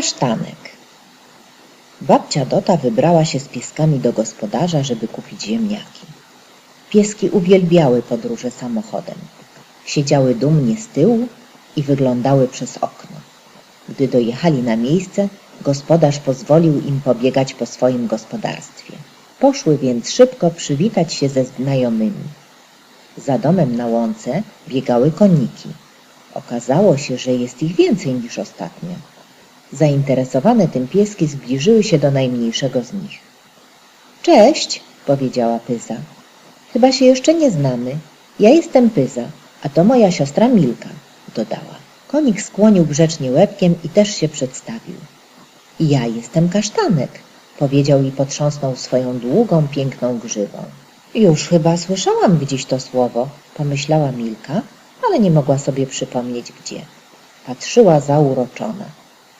Kasztanek. Babcia Dota wybrała się z pieskami do gospodarza, żeby kupić ziemniaki. Pieski uwielbiały podróże samochodem. Siedziały dumnie z tyłu i wyglądały przez okno. Gdy dojechali na miejsce, gospodarz pozwolił im pobiegać po swoim gospodarstwie. Poszły więc szybko przywitać się ze znajomymi. Za domem na łące biegały koniki. Okazało się, że jest ich więcej niż ostatnio. Zainteresowane tym pieski zbliżyły się do najmniejszego z nich. Cześć, powiedziała Pyza. Chyba się jeszcze nie znamy. Ja jestem Pyza, a to moja siostra Milka, dodała. Konik skłonił grzecznie łebkiem i też się przedstawił. Ja jestem kasztanek, powiedział i potrząsnął swoją długą, piękną grzywą. Już chyba słyszałam gdzieś to słowo, pomyślała Milka, ale nie mogła sobie przypomnieć gdzie. Patrzyła zauroczona.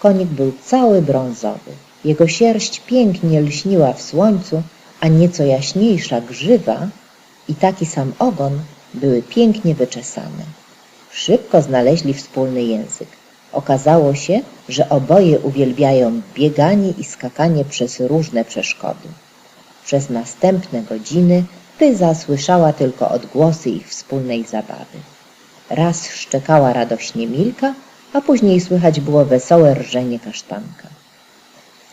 Konik był cały brązowy. Jego sierść pięknie lśniła w słońcu, a nieco jaśniejsza grzywa i taki sam ogon były pięknie wyczesane. Szybko znaleźli wspólny język. Okazało się, że oboje uwielbiają bieganie i skakanie przez różne przeszkody. Przez następne godziny Pyza słyszała tylko odgłosy ich wspólnej zabawy. Raz szczekała radośnie Milka, a później słychać było wesołe rżenie kasztanka.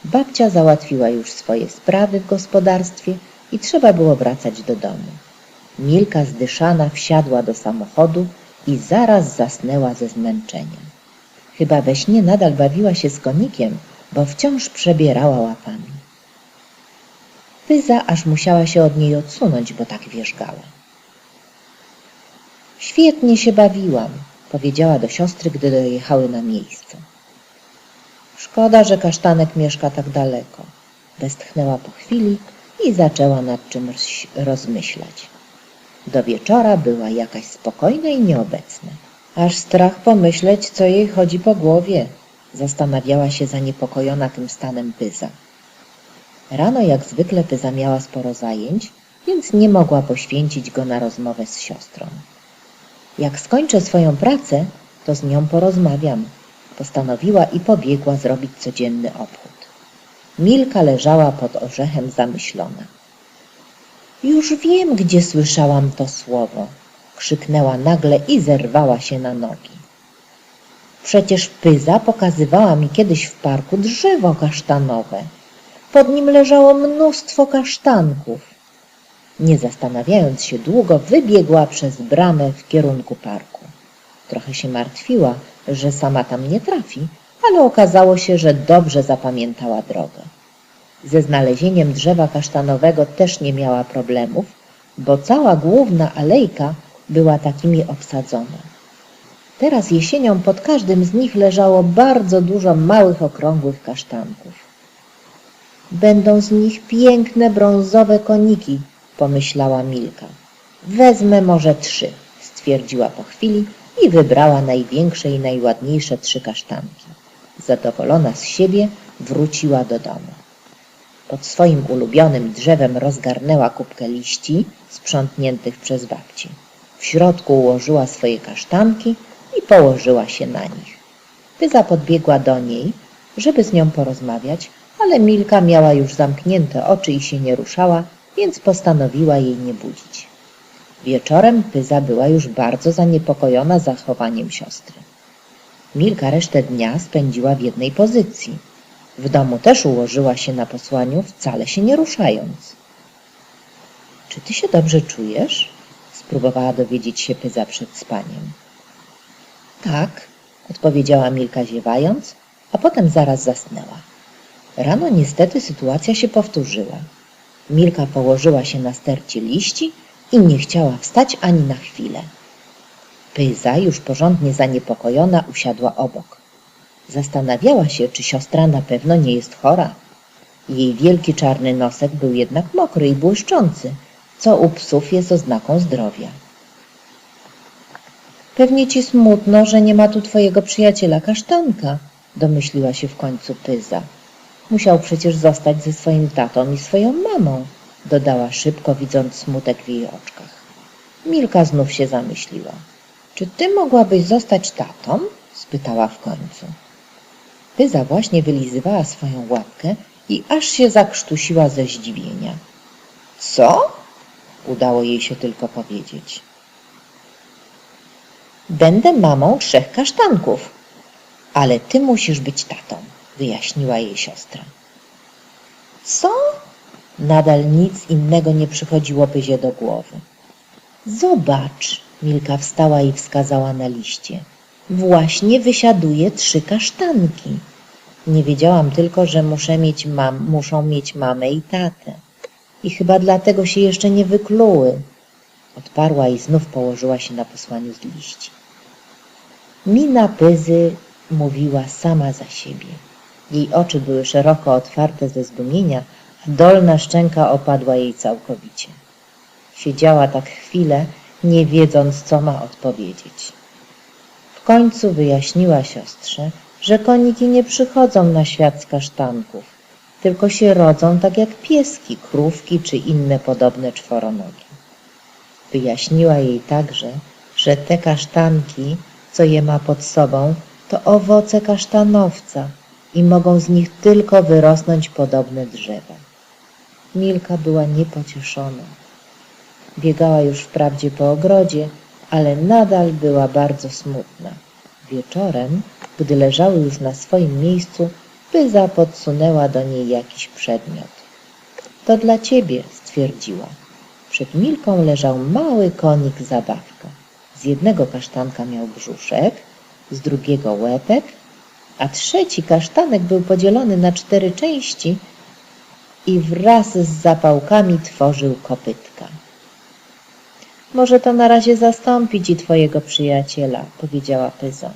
Babcia załatwiła już swoje sprawy w gospodarstwie i trzeba było wracać do domu. Milka zdyszana wsiadła do samochodu i zaraz zasnęła ze zmęczenia. Chyba we śnie nadal bawiła się z konikiem, bo wciąż przebierała łapami. Pyza aż musiała się od niej odsunąć, bo tak wierzgała. Świetnie się bawiłam, powiedziała do siostry, gdy dojechały na miejsce. Szkoda, że kasztanek mieszka tak daleko. Westchnęła po chwili i zaczęła nad czymś rozmyślać. Do wieczora była jakaś spokojna i nieobecna. Aż strach pomyśleć, co jej chodzi po głowie, zastanawiała się zaniepokojona tym stanem Pyza. Rano jak zwykle Pyza miała sporo zajęć, więc nie mogła poświęcić go na rozmowę z siostrą. Jak skończę swoją pracę, to z nią porozmawiam, postanowiła i pobiegła zrobić codzienny obchód. Milka leżała pod orzechem zamyślona. Już wiem, gdzie słyszałam to słowo, krzyknęła nagle i zerwała się na nogi. Przecież Pyza pokazywała mi kiedyś w parku drzewo kasztanowe. Pod nim leżało mnóstwo kasztanków. Nie zastanawiając się długo, wybiegła przez bramę w kierunku parku. Trochę się martwiła, że sama tam nie trafi, ale okazało się, że dobrze zapamiętała drogę. Ze znalezieniem drzewa kasztanowego też nie miała problemów, bo cała główna alejka była takimi obsadzona. Teraz jesienią pod każdym z nich leżało bardzo dużo małych, okrągłych kasztanków. Będą z nich piękne brązowe koniki, pomyślała Milka. Wezmę może trzy, stwierdziła po chwili i wybrała największe i najładniejsze trzy kasztanki. Zadowolona z siebie wróciła do domu. Pod swoim ulubionym drzewem rozgarnęła kubkę liści sprzątniętych przez babci. W środku ułożyła swoje kasztanki i położyła się na nich. Pyza podbiegła do niej, żeby z nią porozmawiać, ale Milka miała już zamknięte oczy i się nie ruszała, więc postanowiła jej nie budzić. Wieczorem Pyza była już bardzo zaniepokojona zachowaniem siostry. Milka resztę dnia spędziła w jednej pozycji. W domu też ułożyła się na posłaniu, wcale się nie ruszając. Czy ty się dobrze czujesz? Spróbowała dowiedzieć się Pyza przed spaniem. Tak, odpowiedziała Milka ziewając, a potem zaraz zasnęła. Rano niestety sytuacja się powtórzyła. Milka położyła się na stercie liści i nie chciała wstać ani na chwilę. Pyza, już porządnie zaniepokojona, usiadła obok. Zastanawiała się, czy siostra na pewno nie jest chora. Jej wielki czarny nosek był jednak mokry i błyszczący, co u psów jest oznaką zdrowia. Pewnie ci smutno, że nie ma tu twojego przyjaciela kasztanka, domyśliła się w końcu Pyza. Musiał przecież zostać ze swoim tatą i swoją mamą, dodała szybko, widząc smutek w jej oczkach. Milka znów się zamyśliła. Czy ty mogłabyś zostać tatą? spytała w końcu. Pyza właśnie wylizywała swoją łapkę i aż się zakrztusiła ze zdziwienia. Co? Udało jej się tylko powiedzieć. Będę mamą trzech kasztanków, ale ty musisz być tatą, wyjaśniła jej siostra. Co? Nadal nic innego nie przychodziło Pyzie do głowy. Zobacz, Milka wstała i wskazała na liście. Właśnie wysiaduje trzy kasztanki. Nie wiedziałam tylko, że muszę mieć mam, muszą mieć mamę i tatę. I chyba dlatego się jeszcze nie wykluły. Odparła i znów położyła się na posłaniu z liści. Mina Pyzy mówiła sama za siebie. Jej oczy były szeroko otwarte ze zdumienia, a dolna szczęka opadła jej całkowicie. Siedziała tak chwilę, nie wiedząc, co ma odpowiedzieć. W końcu wyjaśniła siostrze, że koniki nie przychodzą na świat z kasztanków, tylko się rodzą tak jak pieski, krówki czy inne podobne czworonogi. Wyjaśniła jej także, że te kasztanki, co je ma pod sobą, to owoce kasztanowca i mogą z nich tylko wyrosnąć podobne drzewa. Milka była niepocieszona. Biegała już wprawdzie po ogrodzie, ale nadal była bardzo smutna. Wieczorem, gdy leżały już na swoim miejscu, Pyza podsunęła do niej jakiś przedmiot. To dla ciebie, stwierdziła. Przed Milką leżał mały konik zabawka. Z jednego kasztanka miał brzuszek, z drugiego łepek, a trzeci kasztanek był podzielony na cztery części i wraz z zapałkami tworzył kopytka. Może to na razie zastąpi ci twojego przyjaciela, powiedziała Pyza.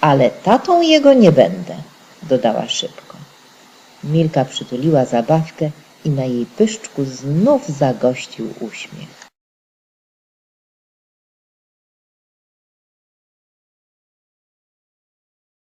Ale tatą jego nie będę, dodała szybko. Milka przytuliła zabawkę i na jej pyszczku znów zagościł uśmiech.